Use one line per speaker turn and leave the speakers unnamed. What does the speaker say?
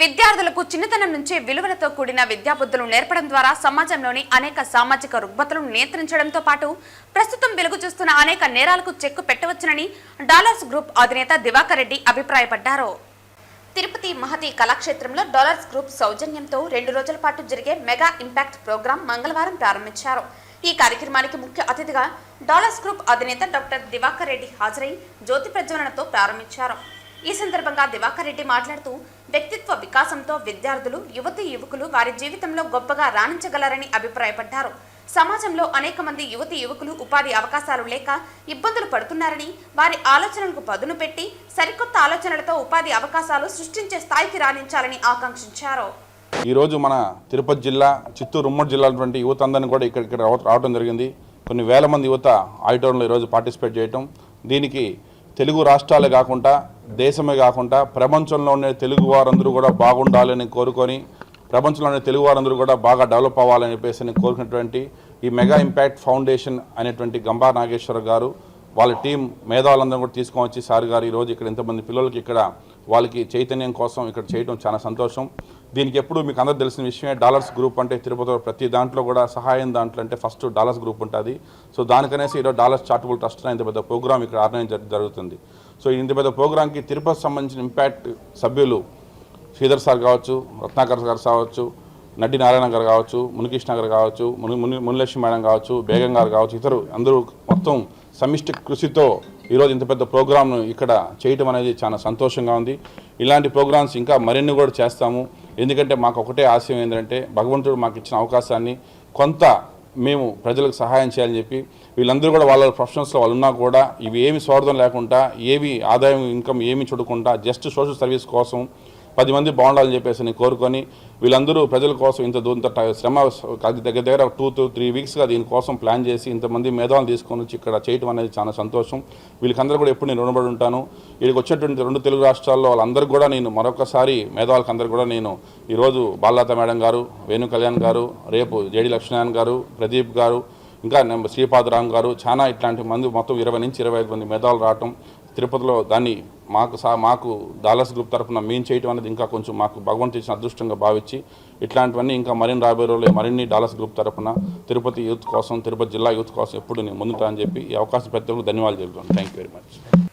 విద్యార్థులకు చిన్నతనం నుంచే విలువలతో కూడిన విద్యాబుద్ధులు నేర్పడం ద్వారా సమాజంలోని అనేక సామాజిక రుగ్మతలను నియంత్రించడంతో పాటు ప్రస్తుతం వెలుగు చూస్తున్న అనేక నేరాలకు చెక్కు పెట్టవచ్చునని డాలర్స్ గ్రూప్ అధినేత దివాకర్ రెడ్డి అభిప్రాయపడ్డారు. తిరుపతి మహతి కళాక్షేత్రంలో డాలర్స్ గ్రూప్ సౌజన్యంతో రెండు రోజుల పాటు జరిగే మెగా ఇంపాక్ట్ ప్రోగ్రాం మంగళవారం ప్రారంభించారు. ఈ కార్యక్రమానికి ముఖ్య అతిథిగా డాలర్స్ గ్రూప్ అధినేత డాక్టర్ దివాకర్ రెడ్డి హాజరై జ్యోతి ప్రజ్వలనతో ప్రారంభించారు. ఈ సందర్భంగా దివాకర్ రెడ్డి మాట్లాడుతూ వ్యక్తిత్వ వికాసంతో విద్యార్థులు యువతి యువకులు వారి జీవితంలో గొప్పగా రాణించగలరని అభిప్రాయపడ్డారు. సమాజంలో అనేక మంది యువతి యువకులు ఉపాధి అవకాశాలు లేక ఇబ్బందులు పడుతున్నారని వారి ఆలోచనలకు పదును పెట్టి సరికొత్త ఆలోచనలతో ఉపాధి అవకాశాలు సృష్టించే స్థాయికి రాణించాలని ఆకాంక్షించారు.
ఈరోజు మన తిరుపతి జిల్లా చిత్తూరు ఉమ్మడి నుండి యువత అందరిని కూడా ఇక్కడ ఇక్కడ రావడం జరిగింది. కొన్ని వేల మంది యువత ఆడిటోరియంలో ఈరోజు పార్టిసిపేట్ చేయటం. దీనికి తెలుగు రాష్ట్రాలే కాకుండా దేశమే కాకుండా ప్రపంచంలో ఉండే తెలుగు వారందరూ కూడా బాగుండాలని కోరుకొని ప్రపంచంలోని తెలుగు వారందరూ కూడా బాగా డెవలప్ అవ్వాలని చెప్పేసి కోరుకున్నటువంటి ఈ మెగా ఇంపాక్ట్ ఫౌండేషన్ అనేటువంటి గంబా నాగేశ్వర గారు వాళ్ళ టీం మేధావులందరం కూడా తీసుకొని వచ్చి సార్ గారు ఈరోజు ఇక్కడ ఇంతమంది పిల్లలకి ఇక్కడ వాళ్ళకి చైతన్యం కోసం ఇక్కడ చేయడం చాలా సంతోషం. దీనికి ఎప్పుడు మీకు అందరూ తెలిసిన విషయమే డాలర్స్ గ్రూప్ అంటే తిరుపతిలో ప్రతి దాంట్లో కూడా సహాయం దాంట్లో అంటే ఫస్ట్ డాలర్స్ గ్రూప్ ఉంటుంది. సో దానికనేసి ఈరోజు డాలర్స్ చార్టబుల్ ట్రస్ట్ అనే ఇంత పెద్ద ప్రోగ్రామ్ ఇక్కడ ఆర్గనైజ్ జరుగుతుంది. సో ఇంత పెద్ద ప్రోగ్రామ్కి తిరుపతి సంబంధించిన ఇంపాక్ట్ సభ్యులు శ్రీధర్ సార్ కావచ్చు రత్నాకర్ గారు కావచ్చు నడ్డి నారాయణ గారు కావచ్చు మునికృష్ణ గారు కావచ్చు ముని ముని మునిలక్ష్మి మేడం కావచ్చు బేగం గారు కావచ్చు ఇతరు అందరూ మొత్తం సమిష్టి కృషితో ఈరోజు ఇంత పెద్ద ప్రోగ్రామ్ను ఇక్కడ చేయటం అనేది చాలా సంతోషంగా ఉంది. ఇలాంటి ప్రోగ్రామ్స్ ఇంకా మరిన్ని కూడా చేస్తాము. ఎందుకంటే మాకు ఒకటే ఆశయం ఏంటంటే భగవంతుడు మాకు ఇచ్చిన అవకాశాన్ని కొంత మేము ప్రజలకు సహాయం చేయాలని చెప్పి వీళ్ళందరూ కూడా వాళ్ళ ప్రొఫెషనల్స్లో వాళ్ళు ఉన్నా కూడా ఇవి ఏమి స్వార్థం లేకుండా ఏవి ఆదాయం ఇన్కమ్ ఏమి చూడకుండా జస్ట్ సోషల్ సర్వీస్ కోసం పది మంది బాగుండాలని చెప్పేసి నేను కోరుకొని వీళ్ళందరూ ప్రజల కోసం ఇంత దూరంత శ్రమ దగ్గర దగ్గర టూ టు త్రీ వీక్స్గా దీనికోసం ప్లాన్ చేసి ఇంతమంది మేధావులు తీసుకొని వచ్చి ఇక్కడ చేయటం అనేది చాలా సంతోషం. వీళ్ళకందరూ కూడా ఎప్పుడు నేను రుణపడి ఉంటాను. వీళ్ళకి వచ్చేటువంటి రెండు తెలుగు రాష్ట్రాల్లో వాళ్ళందరూ కూడా నేను మరొకసారి మేధావులకు అందరూ కూడా నేను ఈరోజు బాలలత మేడం గారు వేణు కళ్యాణ్ గారు రేపు జేడి లక్ష్మీనారాయణ గారు ప్రదీప్ గారు ఇంకా శ్రీపాదరామ్ గారు చాలా ఇట్లాంటి మంది మొత్తం ఇరవై నుంచి ఇరవై ఐదు మంది మేధావులు రావటం తిరుపతిలో దాన్ని మాకు సా మాకు దాలస్ గ్రూప్ తరఫున మేము చేయటం అనేది ఇంకా కొంచెం మాకు భగవంతు ఇచ్చిన అదృష్టంగా భావించి ఇట్లాంటివన్నీ ఇంకా మరిన్ని రాబోయే రోజులు మరిన్ని డాలస్ గ్రూప్ తరఫున తిరుపతి యూత్ కోసం తిరుపతి జిల్లా యూత్ కోసం ఎప్పుడు నేను ముందుతా అని చెప్పి ఈ అవకాశం పెద్దలకు ధన్యవాదాలు చెబుతాను థ్యాంక్ యూ వెరీ మచ్